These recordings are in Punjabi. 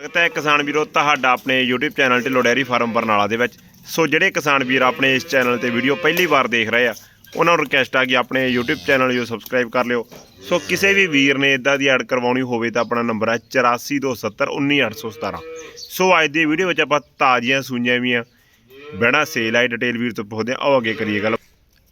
ਸਵਾਗਤ ਹੈ ਕਿਸਾਨ ਵੀਰੋ, ਤੁਹਾਡਾ ਆਪਣੇ YouTube channel Dhillon dairy farm Barnala ਦੇ ਵਿੱਚ। ਸੋ ਜਿਹੜੇ ਕਿਸਾਨ ਵੀਰ ਆਪਣੇ ਇਸ ਚੈਨਲ ਤੇ ਵੀਡੀਓ ਪਹਿਲੀ ਵਾਰ ਦੇਖ ਰਹੇ ਆ, ਉਹਨਾਂ ਨੂੰ ਰਿਕਵੈਸਟ ਆ ਕਿ ਆਪਣੇ YouTube ਚੈਨਲ ਨੂੰ ਸਬਸਕ੍ਰਾਈਬ ਕਰ ਲਿਓ। ਸੋ ਕਿਸੇ ਵੀ ਵੀਰ ਨੇ ਇਦਾਂ ਦੀ ਐਡ ਕਰਵਾਉਣੀ ਹੋਵੇ ਤਾਂ ਆਪਣਾ ਨੰਬਰ ਹੈ 8427191817 ਸੋ ਅੱਜ ਦੀ ਵੀਡੀਓ ਵਿੱਚ ਆਪਾਂ ਤਾਜ਼ੀਆਂ ਸੂਈਆਂ ਵੀ ਆ। ਬਹਿਣਾ ਸੇਲ ਆਈ ਡਿਟੇਲ ਵੀਰ ਤੋਂ ਪੁੱਛਦੇ ਆ, ਆਓ ਅੱਗੇ ਕਰੀਏ ਗੱਲ।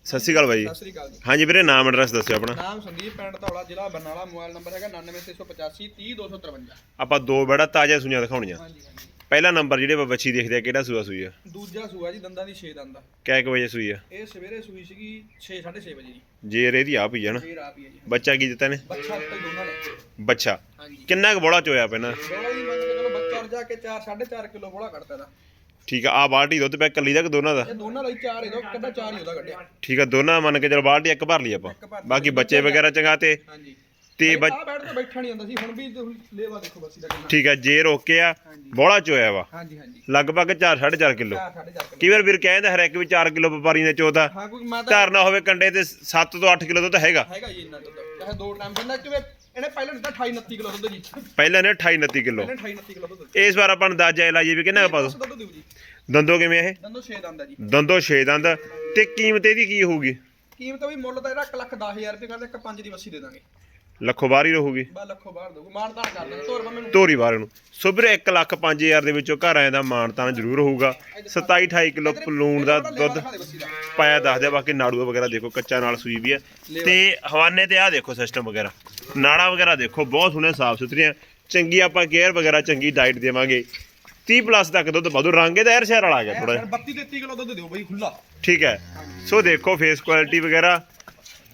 ਸਤਿ ਸ਼੍ਰੀ ਅਕਾਲ ਬਾਈ। ਸਤਿ ਸ੍ਰੀ ਅਕਾਲ ਜੀ। ਹਾਂਜੀ ਵੀਰੇ ਨਾਮ ਐਡਰੈਸ ਦੱਸਿਓ ਆਪਣਾ। ਨਾਮ ਸੰਦੀਪ ਪਿੰਡ ਧੌਲਾ ਜ਼ਿਲ੍ਹਾ ਬਰਨਾਲਾ ਮੋਬਾਈਲ ਨੰਬਰ ਹੈਗਾ 99685 30253 ਆਪਾਂ ਦੋ ਬੜਾ ਤਾਜ਼ਾ ਸੂਈਆਂ ਦਿਖਾਉਣੀਆਂ। ਹਾਂਜੀ ਹਾਂਜੀ। ਪਹਿਲਾ ਨੰਬਰ ਜਿਹੜੇ ਆਪਾਂ ਬੱਚੀ ਦੇਖਦੇ ਆ ਕਿਹੜਾ ਸੂਆ ਸੂਈ ਆ? ਦੂਜਾ ਸੂਆ ਜੀ ਦੰਦਾਂ ਦੀ 6 ਦੰਦ ਦਾ ਕਿੰਨੇ ਕੁ ਵਜੇ ਸੂਈ ਆ? ਇਹ ਸਵੇਰੇ ਸੂਈ ਸੀਗੀ 6 6:30 ਵਜੇ ਜੀ। ਜੇਰ ਇਹਦੀ ਆਪ ਹੀ ਆ ਨਾ। ਫੇਰ ਆ ਪਈ ਜੀ। ਬੱਚਾ ਕੀ ਦਿੱਤਾ ਨੇ ਬੱਚਾ ਉੱਤੇ ਦੋਨਾਂ ਨੇ ਬੱਚਾ। ਹਾਂਜੀ। ਕਿੰਨਾ ਕੁ ਬੋਲਾ ਚੋਇਆ ਪੈਣਾ ਬੋਲਾ ਜੀ ਮੰਨ ਕੇ ਚਲੋ ਬੱਚਾ ਰਜਾ ਕੇ 4 4.5 ਕਿਲੋ ਬੋਲਾ ਕੱਢਦਾ ਦਾ ਠੀਕ ਆ ਆ ਬਾਲਟੀ ਦੁੱਧ ਪੈ ਕੱਲੀ ਦਾ ਕਿ ਦੋਨਾਂ ਦਾ? ਇਹ ਦੋਨਾਂ ਲਈ 4 ਇਹਦਾ ਕੱਢਾ 4 ਹੀ ਉਹਦਾ ਕੱਢਿਆ। ਠੀਕ ਆ ਦੋਨਾਂ ਮੰਨ ਕੇ ਚਲ ਬਾਲਟੀ ਇੱਕ ਭਰ ਲਈ ਆਪਾਂ। ਇੱਕ ਭਰ ਲਈ। ਬਾਕੀ ਬੱਚੇ ਵਗੈਰਾ ਚੰਗਾ ਤੇ ਹਾਂਜੀ। ਤੇ ਬੱਚ- ਆ ਬੈਠ ਤੇ ਬੈਠਾ ਨਹੀਂ ਹੁੰਦਾ ਸੀ ਹੁਣ ਵੀ ਤੁਸੀਂ ਲੇਵਾ ਦੇਖੋ ਬੱਸੀ ਦਾ ਕਿੰਨਾ। ਠੀਕ ਆ ਜੇਰ ਓਕੇ ਆ ਹਾਂਜੀ। ਬੋਲਾ ਚੋਇਆ ਵਾ। ਹਾਂਜੀ ਹਾਂਜੀ। ਲਗਭਗ 4 4.5 ਕਿਲੋ। 4 4.5 ਕਿਲੋ। ਕਈ ਵਾਰ ਵੀਰ ਕਹਿੰਦਾ ਹਰ ਇੱਕ ਵੀ 4 ਕਿਲੋ ਵਪਾਰੀ ਨੇ ਚੋਦਾ ਹਾਂ ਕੋਈ ਤਾਂ ਧਾਰਨਾ ਹੋਵੇ ਕੰਡੇ ਤੇ 7 ਤੋਂ 8 ਕਿਲੋ ਦੁੱਧ ਹੈਗਾ। ਹੈਗਾ ਜੀ ਇੰਨਾ ਦੁੱਧ। ਚਾਹੇ ਦੋ ਟਾਈਮ ਦਿੰਦਾ ਕਿਵੇਂ ਇਹਨੇ ਪਹਿਲਾਂ ਦਿੱਤਾ 28 29 ਕਿਲੋ ਦੁੱਧ ਜੀ। ਪਹਿਲਾਂ ਨੇ 28 29 ਕਿਲੋ। ਪਹਿਲਾਂ 28 29 ਕਿਲੋ ਦੁੱਧ। ਇਸ ਵਾਰ ਆਪਾਂ ਅੰਦਾਜ਼ਾ ਇਹ ਲਾਈਏ ਵੀ ਕਿੰਨਾ ਕੁ ਪਾ ਦੋ ਉਸ ਦੁੱਧ ਦਿਓ ਜੀ। ਦੰਦੋ ਕਿਵੇਂ ਇਹ? ਦੰਦੋ 6 ਦੰਦ ਆ ਜੀ। ਦੰਦੋ 6 ਦੰਦ। ਤੇ ਕੀਮਤ ਇਹਦੀ ਕੀ ਹੋਊਗੀ? ਕੀਮਤ ਵੀ ਮੁੱਲ ਤਾਂ ਇਹਦਾ 1 ਲੱਖ 10000 ਰੁਪਏ ਕਰਦੇ ਇੱਕ ਪੰਜ ਦੀ ਵੱਸੀ ਦੇ ਦਾਂਗੇ। ਲੱਖੋ ਬਾਹਰ ਹੀ ਰਹੂਗੀ। ਬਾ ਲੱਖੋਂ ਬਾਹਰ ਦਊਗਾ ਮਾਨਦਾਨ ਕਰ ਦਾਂਗੇ ਤੋਰ ਮੈਨੂੰ ਧੋਰੀ ਬਾਹਰ ਨੂੰ। ਸੋ ਵੀਰੇ 1 ਲੱਖ 5000 ਦੇ ਵਿੱਚੋਂ ਘਰ ਆਏ ਦਾ ਮਾਨਤਾਨ ਜ਼ਰੂਰ ਹੋਊਗਾ 27 28 ਕਿਲੋ ਪਲੂਣ ਦਾ ਦੁੱਧ ਪਾਇਆ ਦੱਸਦੇ ਆ, ਬਾਕੀ ਨਾੜੂਆ ਵਗੈਰਾ ਦੇਖੋ ਕੱਚਾ ਨਾਲ ਸੂਈ ਵੀ ਹੈ। ਤੇ ਹਵਾਨੇ ਤੇ ਆ ਦੇਖੋ ਸਿਸਟਮ ਵਗੈਰਾ। ਨਾੜਾ ਵਗੈਰਾ ਦੇਖੋ ਬਹੁਤ ਸੋਹਣੇ ਸਾਫ਼ ਸੁਥਰੀਆਂ। ਚੰਗੀ ਆਪਾਂ ਕੇਅਰ ਵਗੈਰਾ ਚੰਗੀ ਡਾਈਟ ਦੇਵਾਂਗੇ। 30 ਪਲੱਸ ਤੱਕ ਦੁੱਧ ਵਧੂ। ਰੰਗੇ ਦਾ ਯਾਰ ਸ਼ਹਿਰ ਵਾਲਾ ਆ ਗਿਆ ਥੋੜਾ 32 33 ਕਿਲੋ ਦੁੱਧ ਦਿਓ ਬਈ ਖੁੱਲਾ ਠੀਕ ਹੈ। ਸੋ ਦੇਖੋ ਫੇਸ ਕੁਆਲਿਟੀ ਵਗੈਰਾ।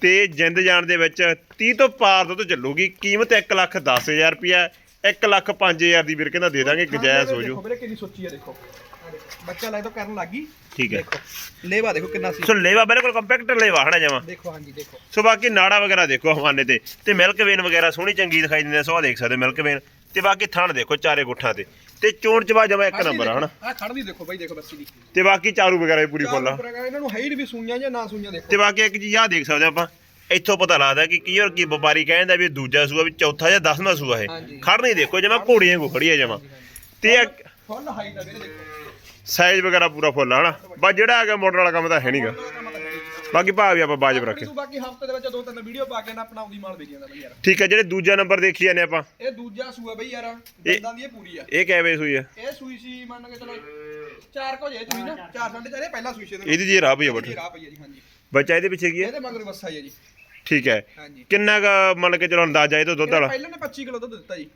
ਤੇ ਜਿੰਦ ਜਾਨ ਦੇ ਵਿੱਚ 30 ਤੋਂ ਪਾਰ ਦੁੱਧ ਚੱਲੂਗੀ। ਕੀਮਤ 1 ਲੱਖ 10000 ਰੁਪਿਆ 1 ਲੱਖ 5000 ਦੀ ਵੀਰ ਕਹਿੰਦਾ ਦੇ ਦਾਂਗੇ ਗਜਾਇਜ਼ ਹੋ ਜੂ ਦੇਖੋ ਵੀਰੇ ਕਿੰਨੀ ਸੋਚੀ ਆ ਦੇਖੋ। ਬੱਚਾ ਲੈ ਤੋਂ ਕਰਨ ਲੱਗੀ ਠੀਕ ਹੈ। ਦੇਖੋ ਲੇਵਾ ਦੇਖੋ ਕਿੰਨਾ ਸੀ। ਸੋ ਲੇਵਾ ਬਿਲਕੁਲ ਕੰਪੈਕਟ ਲੇਵਾ ਹਣਾ ਜਾਵਾ ਦੇਖੋ ਹਾਂਜੀ ਦੇਖੋ। ਸੋ ਬਾਕੀ ਨਾੜਾ ਵਗੈਰਾ ਦੇਖੋ ਹਵਾਨੇ ਤੇ। ਤੇ ਮਿਲਕ ਵੇਨ ਵਗੈਰਾ ਸੋਹਣੀ ਚੰਗੀ ਦਿਖਾਈ ਦਿੰਦੇ ਆ ਸੋ ਆਹ ਦੇਖ ਸਕਦੇ ਮਿਲਕ ਵੇਨ ਤੇ ਬਾਕੀ ਥਣ ਦੇਖੋ ਚਾਰੇ ਗੁੱਠਾਂ ਤੇ। ਤੇ ਚੋਣ ਚਵਾ ਜਮਾ ਇੱਕ ਨੰਬਰ ਆ ਹਨਾ? ਆ ਖੜਦੀ ਦੇਖੋ ਬਈ ਦੇਖੋ ਬੱਚੀ ਦੀ ਤੇ ਬਾਕੀ ਚਾਰੂ ਵਗੈਰਾ ਵੀ ਪੂਰੀ ਫੁੱਲ ਆ। ਇਹਨਾਂ ਨੂੰ ਹਾਈਟ ਵੀ ਸੂਈਆਂ ਜਾਂ ਨਾ ਸੂਈਆਂ ਦੇਖੋ। ਤੇ ਬਾਕੀ ਇੱਕ ਚੀਜ਼ ਆ ਦੇਖ ਸਕਦੇ ਆਪਾਂ ਇੱਥੋਂ ਪਤਾ ਲੱਗਦਾ ਕਿ ਕੀ ਔਰ ਕੀ ਵਪਾਰੀ ਕਹਿੰਦਾ ਵੀ ਇਹ ਦੂਜਾ ਸੂਆ ਵੀ ਚੌਥਾ ਜਾਂ ਦਸਵਾਂ ਸੂਆ ਇਹ। ਹਾਂਜੀ। ਖੜ ਨਹੀਂ ਦੇਖੋ ਜਿਵੇਂ ਘੋੜੀਆਂ ਕੋ ਖੜੀ ਆ ਜਮਾ ਤੇ ਫੁੱਲ ਹਾਈਟ ਆ ਵੀਰੇ ਦੇਖੋ। ਸਾਈਜ਼ ਵਗੈਰਾ ਪੂਰਾ ਫੁੱਲ ਆ ਹਨਾ? ਬਸ ਜਿਹੜਾ ਹੈਗਾ ਮੋਟਰ ਵਾਲਾ ਕੰਮ ਤਾਂ ਹੈ ਨਹੀਂਗਾ ਬਾਕੀ ਭਾਅ ਵੀ ਆਪਾਂ ਬਾਜਬ ਰੱਖੇ ਤੂੰ ਬਾਕੀ ਹਫ਼ਤੇ ਦੇ ਵਿੱਚ ਦੋ ਤਿੰਨ ਵੀਡੀਓ ਪਾ ਕੇ ਨਾ ਆਪਣਾ ਉਹਦੀ ਮਾਲ ਵੇਚ ਜਾਂਦਾ ਬਈ ਯਾਰ। ਠੀਕ ਹੈ ਜਿਹੜੇ ਦੂਜਾ ਨੰਬਰ ਦੇਖੀ ਜਾਂਦੇ ਆਪਾਂ। ਇਹ ਦੂਜਾ ਸੂਆ ਬਈ ਯਾਰ ਦੰਦਾਂ ਦੀ ਇਹ ਪੂਰੀ ਆ। ਇਹ ਕਿਵੇਂ ਸੂਈ ਆ? ਇਹ ਸੂਈ ਸੀ ਮੰਨ ਕੇ ਚਲੋ 4 ਕੋ ਜੇ ਤੁਸੀਂ ਨਾ 4 ਸਾਢੇ ਚਾਰ ਇਹ ਪਹਿਲਾ ਸੂਈ ਸੀ ਇਹਦੇ ਜੀ ਰਾਹ ਪਈ ਆ ਬਟ। ਰਾਹ ਪਈ ਆ ਜੀ ਹਾਂਜੀ। ਬੱਚਾ ਇਹਦੇ ਪਿੱਛੇ ਕੀ ਹੈ ਇਹਦੇ ਮਗਰ ਬੱਸਾ ਜੀ। ਠੀਕ ਹੈ। ਹਾਂਜੀ। ਕਿੰਨਾ ਕੁ ਮੰਨ ਕੇ ਚਲੋ ਅੰਦਾਜ਼ਾ ਇਹ ਤੋਂ ਦੁੱਧ ਵਾਲਾ? ਪਹਿਲਾਂ ਨੇ 25 ਕਿਲੋ ਦੁੱਧ ਦਿੱਤਾ ਜੀ।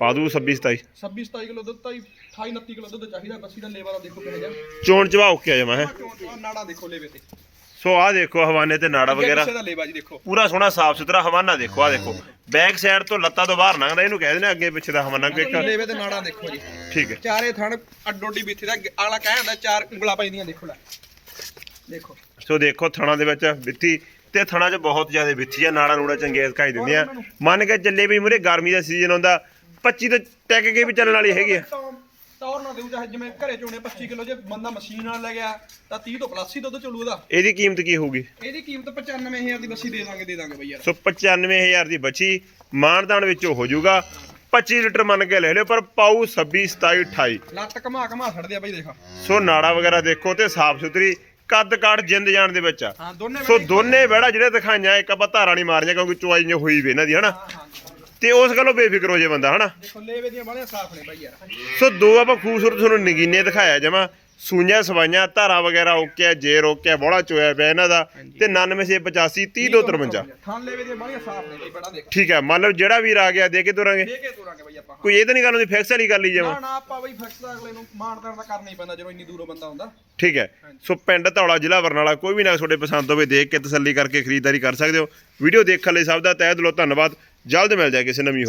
ਪਾ ਦੂ 26 27 26 27 ਕਿਲੋ ਦੁੱਧ ਤਾਂ ਜੀ 28 29 ਕਿਲੋ ਦੁੱਧ ਚਾਹੀਦਾ ਬੱਸੀ ਦਾ ਲੇਵਾ ਦਾ ਦੇਖੋ ਕਿਹੋ ਜਿਹਾ। ਚੋਣ ਚਵਾ ਓਕੇ ਆ ਜਮਾ ਹੈ। ਨਾੜਾ ਦੇਖੋ ਲੇਵੇ ਤੇ। ਸੋ ਆਹ ਦੇਖੋ ਹਵਾਨੇ ਤੇ ਨਾੜਾ ਵਗੈਰਾ। ਕਿਸੇ ਦਾ ਲੇਵਾ ਜੀ ਦੇਖੋ। ਪੂਰਾ ਸੋਹਣਾ ਸਾਫ਼ ਸੁਥਰਾ ਹਵਾਨਾ ਦੇਖੋ ਆ ਦੇਖੋ। ਬੈਕ ਸਾਈਡ ਤੋਂ ਲੱਤਾਂ ਤੋਂ ਬਾਹਰ ਲੰਘਦਾ ਇਹਨੂੰ ਕਹਿੰਦੇ ਨੇ ਅੱਗੇ ਪਿੱਛੇ ਦਾ ਹਵਾਨਾ ਇੱਕ। ਲੇਵੇ ਤੇ ਨਾੜਾ ਦੇਖੋ ਜੀ। ਠੀਕ ਹੈ। ਚਾਰੇ ਥਣ ਅੱਡੋਡੀ ਬਿੱਥੀ ਦਾ ਅਗਲਾ ਕਹਿ ਜਾਂਦਾ ਚਾਰ ਉਂਗਲਾਂ ਪੈਂਦੀਆਂ ਦੇਖੋ ਲੈ। ਦੇਖੋ। ਸੋ ਦੇਖੋ ਥਣਾ ਦੇ ਵਿੱਚ ਵਿੱਥੀ ਤੇ ਥਣਾ 'ਚ ਬਹੁਤ ਜ਼ਿਆਦਾ ਵਿੱਥੀ ਆ ਨਾੜਾ ਨੂੜਾ ਚੰਗੇ ਦਿਖਾਈ ਦਿੰਦੇ ਆ ਮੰਨ ਕੇ ਚੱਲੇ ਵੀ ਮੂਰੇ ਗਰਮੀ ਦਾ ਸੀਜ਼ਨ ਆਉਂਦਾ 25 ਤੋਂ ਟੈਕ ਕੇ ਵੀ ਚੱਲਣ ਵਾਲੀ ਹੈਗੀ ਆ। ਤੌਰ ਨਾ ਦੇਉ ਚਾਹੇ ਜਿਵੇਂ ਘਰੇ ਚੋਣੇ 25 ਕਿਲੋ ਜੇ ਬੰਦਾ ਮਸ਼ੀਨ ਨਾਲ ਲੈ ਗਿਆ ਤਾਂ 30 ਤੋਂ ਪਲੱਸ ਹੀ ਦੁੱਧ ਚੱਲੂ ਉਹਦਾ। ਇਹਦੀ ਕੀਮਤ ਕੀ ਹੋਊਗੀ? ਇਹਦੀ ਕੀਮਤ 95000 ਦੀ ਬੱਸੀ ਦੇ ਦਾਂਗੇ ਦੇ ਦਾਂਗੇ ਬਈ ਯਾਰ। ਸੋ 95000 ਦੀ ਬੱਚੀ ਮਾਨਦਾਨ ਵਿੱਚੋਂ ਹੋ ਜਾਊਗਾ। 25 ਲੀਟਰ ਮੰਨ ਕੇ ਲੈ ਲਿਓ ਪਰ ਪਾਉ 26 27 28 ਲੱਤ ਘਮਾ ਘਮਾ ਛੱਡਦੇ ਆ ਬਈ ਦੇਖ। ਸੋ ਨਾੜਾ ਵਗੈਰਾ ਦੇਖੋ ਤੇ ਸਾਫ਼ ਸੁਥਰੀ ਕੱਦ ਕਾਠ ਜਿੰਦ ਜਾਣ ਦੇ ਵਿੱਚ ਆ। ਹਾਂ ਦੋਨੇ ਸੋ ਦੋਨੇ ਵੜਾ ਜਿਹੜੇ ਦਿਖਾਈਆਂ ਇੱਕ ਆਪਾਂ ਧਾਰਾਂ ਨਹੀਂ ਮਾਰੀਆਂ ਕਿਉਂਕਿ ਚੁਆਈ ਹੋਈ ਵੀ ਇਹਨਾਂ ਦੀ ਹਨਾ? ਤੇ ਉਸ ਗੱਲੋਂ ਬੇਫਿਕਰ ਹੋ ਜੇ ਬੰਦਾ ਹਨਾ? ਦੇਖੋ ਲੇਵੇ ਦੀਆਂ ਬਾਲੀਆਂ ਸਾਫ਼ ਨੇ ਬਈ ਯਾਰ। ਸੋ ਦੋ ਆਪਾਂ ਖੂਬਸੂਰਤ ਤੁਹਾਨੂੰ ਨਗੀਨੇ ਦਿਖਾਇਆ ਜਮਾ ਸੂਈਆਂ ਸਵਾਈਆਂ ਧਾਰਾਂ ਵਗੈਰਾ ਓਕੇ ਆ ਜੇਰ ਓਕੇ ਆ ਬੋਲਾ ਚੋਇਆ ਪਿਆ ਇਹਨਾਂ ਦਾ ਤੇ 9985 30 ਤੋਂ 53 ਥਾਂ ਲੇਵੇ ਦੀਆਂ ਬਾਲੀਆਂ ਸਾਫ਼ ਨੇ ਬਈ ਬੜਾ ਦੇਖ। ਠੀਕ ਹੈ ਮੰਨ ਲਓ ਜਿਹੜਾ ਵੀਰ ਆ ਗਿਆ ਦੇ ਕੇ ਤੁਰਾਂਗੇ। ਦੇ ਕੇ ਤੋਰਾਂਗੇ ਬਈ ਆਪਾਂ ਕੋਈ ਇਹ ਤਾਂ ਨਹੀਂ ਗੱਲ ਹੁੰਦੀ ਫਿਕਸ ਵਾਲੀ ਗੱਲ ਹੀ ਜਮਾ। ਨਾ ਨਾ ਆਪਾਂ ਬਈ ਫਿਕਸ ਦਾ ਅਗਲੇ ਨੂੰ ਮਾਨਦਾਰ ਤਾਂ ਕਰਨਾ ਹੀ ਪੈਂਦਾ ਜਦੋਂ ਇੰਨੀ ਦੂਰੋਂ ਬੰਦਾ ਆਉਂਦਾ। ਠੀਕ ਹੈ ਸੋ ਪਿੰਡ ਧੌਲਾ ਜ਼ਿਲ੍ਹਾ ਬਰਨਾਲਾ ਕੋਈ ਵੀ ਨਾ ਤੁਹਾਡੇ ਪਸੰਦ ਹੋਵੇ ਦੇਖ ਕੇ ਤਸੱਲੀ ਕਰਕੇ ਖਰੀਦਦਾਰੀ ਕਰ ਸਕਦੇ ਹੋ। ਵੀਡੀਓ ਦੇਖਣ ਲਈ ਸਭ ਦਾ ਤਹਿ ਦਿਲੋਂ ਧੰਨਵਾਦ। ਜਲਦ ਮਿਲ ਜਾਏ ਕਿਸੇ ਨਵੀਂ